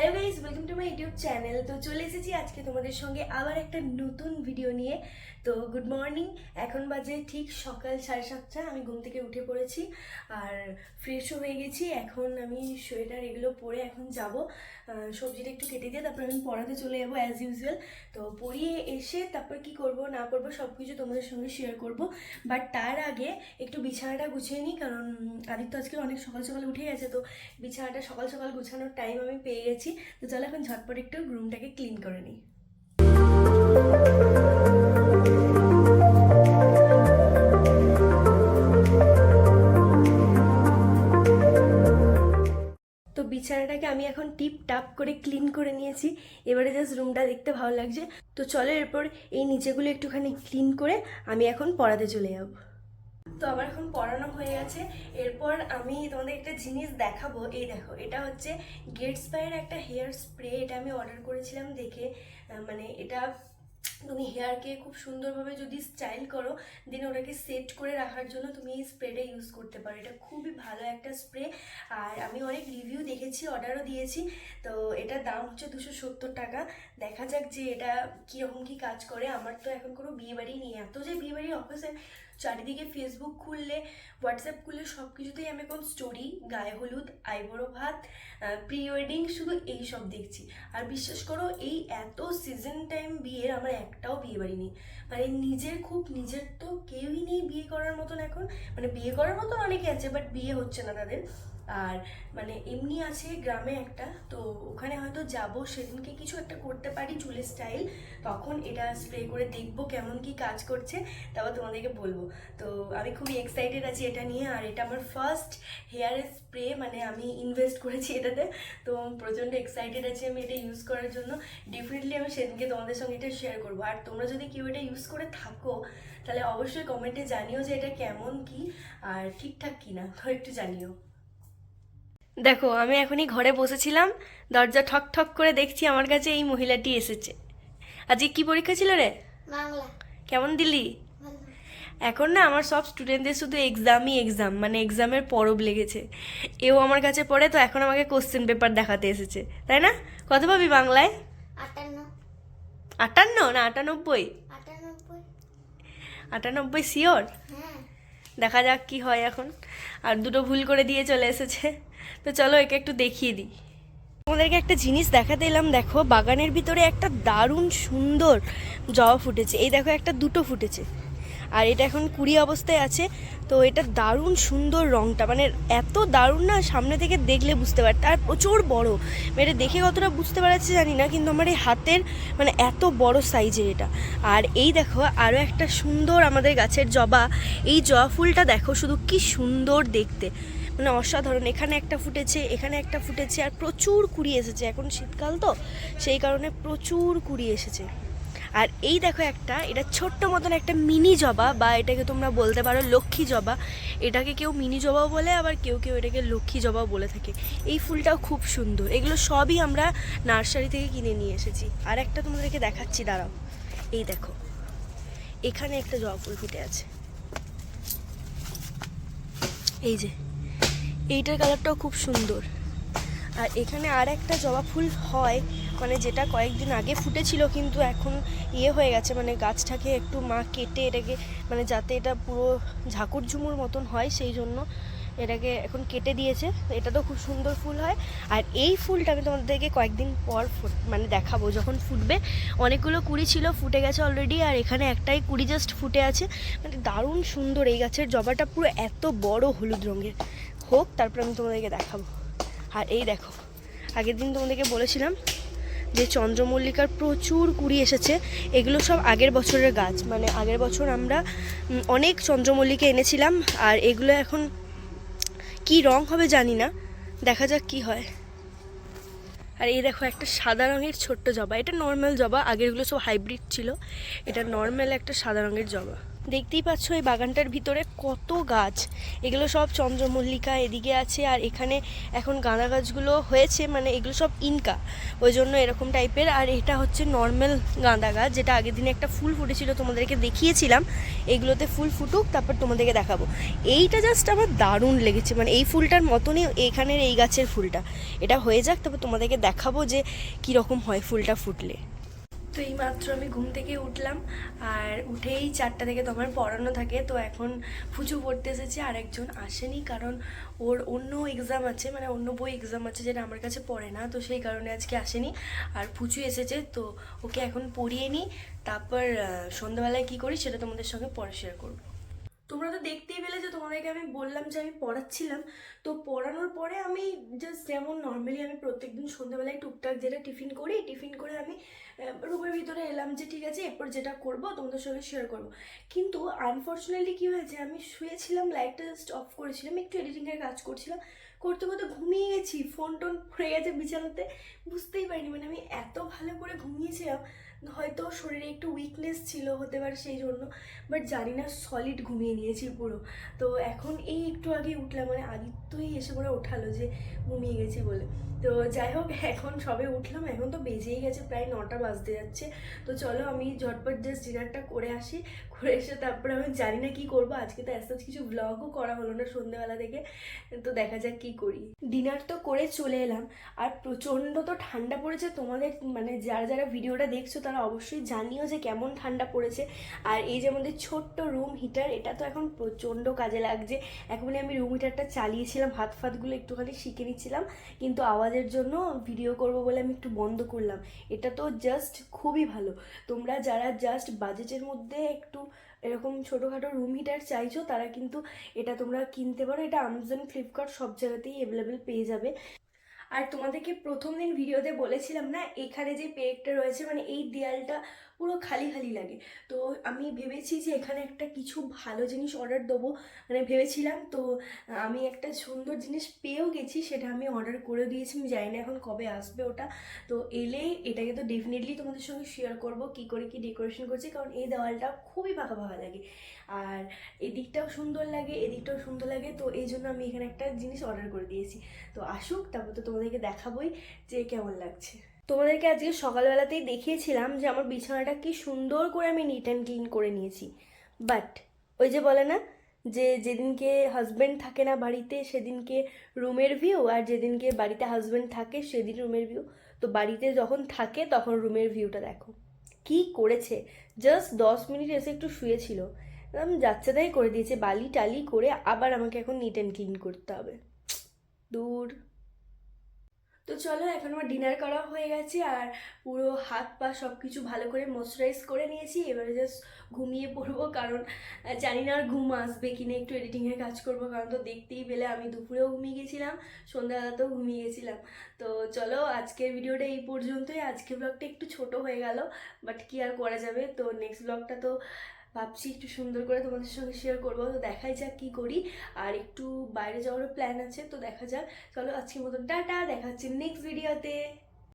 Hello guys welcome to my YouTube channel তো চলে এসেছি আজকে তোমাদের সঙ্গে আবার একটা নতুন ভিডিও নিয়ে। তো গুড মর্নিং এখন বাজে ঠিক সকাল সাড়ে সাতটা, আমি ঘুম থেকে উঠে পড়েছি আর ফ্রেশও হয়ে গেছি। এখন আমি সোয়েটার এগুলো পরে এখন যাব। সবজিটা একটু কেটে দিয়ে তারপর আমি পড়াতে চলে যাব অ্যাজ ইউজুয়াল তো পড়িয়ে এসে তারপর কি করব, না করব সব কিছু তোমাদের সঙ্গে শেয়ার করব। বাট তার আগে একটু বিছানাটা গুছিয়ে নিই, কারণ আদিত্য আজকে অনেক সকাল সকাল উঠে গেছে, তো বিছানাটা সকাল সকাল গুছানোর টাইম আমি পেয়ে গেছি। তো চলো এখন ঝটপট একটু রুমটাকে ক্লিন করে নিই। তো বিছানাটাকে আমি এখন টিপ টাপ করে ক্লিন করে নিয়েছি। এবারে জাস্ট রুমটা দেখতে ভালো লাগছে। তো চলো এরপর এই নিচেগুলো একটুখানি ক্লিন করে আমি এখন পড়াতে চলে যাব। তো আমার এখন পড়ানো হয়ে গেছে। এরপর আমি তোমাদের একটা জিনিস দেখাবো। এই দেখো, এটা হচ্ছে গেটস বাইয়ের একটা হেয়ার স্প্রে এটা আমি অর্ডার করেছিলাম দেখে। মানে এটা তুমি হেয়ারকে খুব সুন্দরভাবে যদি স্টাইল করো দেন ওটাকে সেট করে রাখার জন্য তুমি এই স্প্রেটা ইউজ করতে পারো। এটা খুবই ভালো একটা স্প্রে আর আমি অনেক রিভিউ দেখেছি অর্ডারও দিয়েছি। তো এটার দাম হচ্ছে দুশো সত্তর টাকা। দেখা যাক যে এটা কীরকম কী কাজ করে। আমার তো এখন কোনো বিয়ে বাড়ি নেই। এত যে বিয়ে বাড়ির অফিসে চারিদিকে ফেসবুক খুললে হোয়াটসঅ্যাপ খুললে সব কিছুতেই আমি এখন স্টোরি গায়ে হলুদ আইবুড়ো ভাত প্রি ওয়েডিং শুধু এই সব দেখছি। আর বিশ্বাস করো, এই এত সিজন টাইম বিয়ের আমার একটাও বিয়ে বাড়ি নেই। মানে নিজের খুব, নিজের তো কেউই নেই বিয়ে করার মতন এখন। মানে বিয়ে করার মতন অনেকে আছে বাট বিয়ে হচ্ছে না তাদের। আর মানে এমনি আছে গ্রামে একটা, তো ওখানে হয়তো যাব, সেদিনকে কিছু একটা করতে পারি চুলের স্টাইল তখন এটা স্প্রে করে দেখব কেমন কি কাজ করছে, তারপর তোমাদেরকে বলব। তো আমি খুবই এক্সাইটেড আছি এটা নিয়ে আর এটা আমার ফার্স্ট হেয়ারের স্প্রে মানে আমি ইনভেস্ট করেছি এটাতে। তো প্রচণ্ড এক্সাইটেড আছি আমি এটা ইউজ করার জন্য। ডেফিনেটলি আমি সেদিনকে তোমাদের সঙ্গে এটা শেয়ার করব। আর তোমরা যদি কেউ এটা ইউজ করে থাকো তাহলে অবশ্যই কমেন্টে জানিও যে এটা কেমন কি আর ঠিকঠাক কি না। তো একটু জানিও। দেখো আমি এখনই ঘরে বসেছিলাম দরজা ঠক ঠক করে দেখছি আমার কাছে এই মহিলাটি এসেছে। আজকে কি পরীক্ষা ছিল রে? বাংলা। কেমন দিলি? এখন না আমার সব স্টুডেন্টদের শুধু এক্সামই এক্সাম মানে এক্সামের পরব লেগেছে। এও আমার কাছে পড়ে তো এখন আমাকে কোশ্চেন পেপার দেখাতে এসেছে। তাই না? কত পাবি বাংলায়? আটান্ন। না আটানব্বই। আটানব্বই। আটানব্বই শিওর হ্যাঁ। দেখা যাক কি হয় এখন। আর দুটো ভুল করে দিয়ে চলে এসেছে। তো চলো একে একটু দেখিয়ে দিই। তোমাদেরকে একটা জিনিস দেখাতে এলাম দেখো বাগানের ভিতরে একটা দারুণ সুন্দর জবা ফুটেছে। এই দেখো একটা দুটো ফুটেছে। আর এটা এখন কুড়ি অবস্থায় আছে, তো এটা দারুণ সুন্দর রংটা মানে এত দারুণ না সামনে থেকে দেখলে বুঝতে পারতে। আর প্রচুর বড়। এটা দেখে কতটা বুঝতে পারছি জানি না, কিন্তু আমার এই হাতের মানে এত বড় সাইজের এটা। আর এই দেখো আরও একটা সুন্দর আমাদের গাছের জবা। এই জবা ফুলটা দেখো শুধু কি সুন্দর দেখতে। মানে অসাধারণ। এখানে একটা ফুটেছে, এখানে একটা ফুটেছে, আর প্রচুর কুড়ি এসেছে। এখন শীতকাল তো, সেই কারণে প্রচুর কুড়ি এসেছে। আর এই দেখো একটা, এটা ছোট্ট মতন একটা মিনি জবা, বা এটাকে তোমরা বলতে পারো লক্ষ্মী জবা। এটাকে কেউ মিনি জবাও বলে, আবার কেউ কেউ এটাকে লক্ষ্মী জবাও বলে থাকে। এই ফুলটাও খুব সুন্দর। এগুলো সবই আমরা নার্সারি থেকে কিনে নিয়ে এসেছি। আর একটা তোমাদেরকে দেখাচ্ছি, দাঁড়াও। এই দেখো, এখানে একটা জবা ফুল ফুটে আছে। এই যে, এইটার কালারটাও খুব সুন্দর। আর এখানে আর একটা জবা ফুল হয় মানে যেটা কয়েকদিন আগে ফুটেছিল কিন্তু এখন ইয়ে হয়ে গেছে মানে গাছটাকে একটু মা কেটে এটাকে মানে যাতে এটা পুরো ঝাকুর ঝুমুর মতন হয় সেই জন্য এটাকে এখন কেটে দিয়েছে। এটা তো খুব সুন্দর ফুল হয়। আর এই ফুলটা আমি তোমাদেরকে কয়েকদিন পর মানে দেখাবো। যখন ফুটবে, অনেকগুলো কুড়ি ছিল, ফুটে গেছে অলরেডি আর এখানে একটাই কুড়ি জাস্ট ফুটে আছে। মানে দারুণ সুন্দর এই গাছের জবাটা পুরো এত বড় হলুদ রঙের। হোক, তারপর আমি তোমাদেরকে দেখাবো। আর এই দেখো, আগের দিন তোমাদেরকে বলেছিলাম যে চন্দ্রমল্লিকার প্রচুর কুড়ি এসেছে, এগুলো সব আগের বছরের গাছ। মানে আগের বছর আমরা অনেক চন্দ্রমল্লিকা এনেছিলাম, আর এগুলো এখন কি রং হবে জানি না। দেখা যাক কি হয়। আর এই দেখো একটা সাদা রঙের ছোট্ট জবা। এটা নর্মাল জবা, আগেরগুলো সব হাইব্রিড ছিল। এটা নর্মাল একটা সাদা রঙের জবা। দেখতেই পাচ্ছ এই বাগানটার ভিতরে কত গাছ। এগুলো সব চন্দ্রমল্লিকা এদিকে আছে আর এখানে এখন গাঁদা গাছগুলো হয়েছে মানে এগুলো সব ইনকা। ওই জন্য এরকম টাইপের আর এটা হচ্ছে নর্মাল গাঁদা গাছ, যেটা আগের দিনে একটা ফুল ফুটেছিল, তোমাদেরকে দেখিয়েছিলাম। এগুলোতে ফুল ফুটুক, তারপর তোমাদেরকে দেখাবো। এইটা জাস্ট আমার দারুণ লেগেছে মানে এই ফুলটার মতনই এখানের এই গাছের ফুলটা। এটা হয়ে যাক, তারপর তোমাদেরকে দেখাবো যে কীরকম হয় ফুলটা ফুটলে। তো এই মাত্র আমি ঘুম থেকে উঠলাম আর উঠেই চারটা থেকে তোমার পড়ানো থাকে, তো এখন ফুচু পড়তে এসেছে আর একজন আসেনি কারণ ওর অন্য এক্সাম আছে মানে অন্য বই এক্সাম আছে যেটা আমার কাছে পড়ে না, তো সেই কারণে আজকে আসেনি। আর ফুচু এসেছে, তো ওকে এখন পড়িয়ে নিই, তারপর সন্ধ্যাবেলায় কী করি সেটা তোমাদের সঙ্গে পরে শেয়ার করব। তোমরা তো দেখতেই পেলে যে তোমাদেরকে আমি বললাম যে আমি পড়াচ্ছিলাম। তো পড়ানোর পরে আমি জাস্ট যেমন নর্মালি আমি প্রত্যেকদিন সন্ধ্যাবেলায় টুকটাক যেটা টিফিন করি, টিফিন করে আমি রুমের ভিতরে এলাম যে ঠিক আছে, এরপর যেটা করব তোমাদের সঙ্গে শেয়ার করব। কিন্তু আনফর্চুনেটলি কী হয়েছে, আমি শুয়েছিলাম লাইটটা জাস্ট অফ করেছিলাম, একটু এডিটিংয়ের কাজ করছিলাম। করতে করতে ঘুমিয়ে গেছি ফোন টোন পড়ে গেছে বিছানাতে, বুঝতেই পারিনি মানে আমি এত ভালো করে ঘুমিয়েছিলাম হয়তো শরীরে একটু উইকনেস ছিল হতে পারে সেই জন্য বাট জানি না সলিড ঘুমিয়ে নিয়েছি পুরো। তো এখন এই একটু আগে উঠলাম মানে আদিত্যই এসে করে ওঠালো যে ঘুমিয়ে গেছি বলে। তো যাই হোক, এখন সবে উঠলাম, এখন তো বেজেই গেছে, প্রায় নটা বাজতে যাচ্ছে। তো চলো আমি ঝটপট জাস্ট ডিনারটা করে আসি, করে এসে তারপরে আমি জানি না কি করব, আজকে তো এত কিছু ব্লগও করা হলো না সন্ধ্যেবেলা থেকে। তো দেখা যাক কি করি। ডিনার তো করে চলে এলাম, আর প্রচণ্ড তো ঠান্ডা পড়েছে, তোমাদের মানে যারা যারা ভিডিওটা দেখছ তারা অবশ্যই জানিও যে কেমন ঠান্ডা পড়েছে। আর এই যে আমাদের ছোট্ট রুম হিটার এটা তো এখন প্রচণ্ড কাজে লাগছে। এখনই আমি রুম হিটারটা চালিয়েছিলাম, হাত ফাতগুলো একটুখানি শিখে নিচ্ছিলাম। কিন্তু আওয়াজের জন্য ভিডিও করব বলে আমি একটু বন্ধ করলাম। এটা তো জাস্ট খুবই ভালো। তোমরা যারা জাস্ট বাজেটের মধ্যে একটু এরকম ছোটোখাটো রুম হিটার চাইছো, তারা কিন্তু এটা তোমরা কিনতে পারো। এটা আমাজন ফ্লিপকার্ট সব জায়গাতেই অ্যাভেলেবেল পেয়ে যাবে। আর তোমাদেরকে প্রথম দিন ভিডিওতে বলেছিলাম না এখানে যে পেরেকটা রয়েছে মানে এই দেয়ালটা পুরো খালি খালি লাগে। তো আমি ভেবেছি যে এখানে একটা কিছু ভালো জিনিস অর্ডার দেবো। মানে ভেবেছিলাম, তো আমি একটা সুন্দর জিনিস পেয়েও গেছি, সেটা আমি অর্ডার করে দিয়েছি। আমি জানি না এখন কবে আসবে ওটা। তো এলে এটাকে তো ডেফিনেটলি তোমাদের সঙ্গে শেয়ার করব, কি করে কি ডেকোরেশন করছি, কারণ এই দেওয়ালটা খুবই ফাঁকা ফাঁকা লাগে। আর এদিকটাও সুন্দর লাগে, এদিকটাও সুন্দর লাগে, তো এই জন্য আমি এখানে একটা জিনিস অর্ডার করে দিয়েছি। তো আসুক, তারপর তো তোমাদেরকে দেখাবোই যে কেমন লাগছে। তোমাদেরকে আজকে সকালবেলাতেই দেখিয়েছিলাম যে আমার বিছানাটা কি সুন্দর করে আমি নিট অ্যান্ড ক্লিন করে নিয়েছি। বাট ওই যে বলে না, যে যেদিনকে হাজব্যান্ড থাকে না বাড়িতে, সেদিনকে রুমের ভিউ আর যেদিনকে বাড়িতে হাজব্যান্ড থাকে, সেদিন রুমের ভিউ তো বাড়িতে যখন থাকে, তখন রুমের ভিউটা দেখো। কি করেছে? জাস্ট দশ মিনিট এসে একটু শুয়েছিল। একদম যাচ্ছে তাই করে দিয়েছে, বালি টালি করে আবার আমাকে এখন নিট অ্যান্ড ক্লিন করতে হবে। দূর। তো চলো, এখন আমার ডিনার করা হয়ে গেছে আর পুরো হাত পা সব কিছু ভালো করে ময়শ্চারাইজ করে নিয়েছি। এবারে জাস্ট ঘুমিয়ে পড়ব কারণ জানি না আর ঘুম আসবে কিনা, একটু এডিটিংয়ের কাজ করব কারণ তো দেখতেই পেলে আমি দুপুরেও ঘুমিয়ে গেছিলাম, সন্ধ্যাবেলাতেও ঘুমিয়ে গেছিলাম। তো চলো, আজকের ভিডিওটা এই পর্যন্তই। আজকের ব্লগটা একটু ছোট হয়ে গেল বাট কি আর করা যাবে? তো নেক্সট ব্লগটা তো ভাবছি একটু সুন্দর করে তোমাদের সঙ্গে শেয়ার করব। তো দেখাই যাক কী করি। আর একটু বাইরে যাওয়ারও প্ল্যান আছে, তো দেখা যাক। চলো আজকের মতন টাটা, দেখা হচ্ছে নেক্সট ভিডিওতে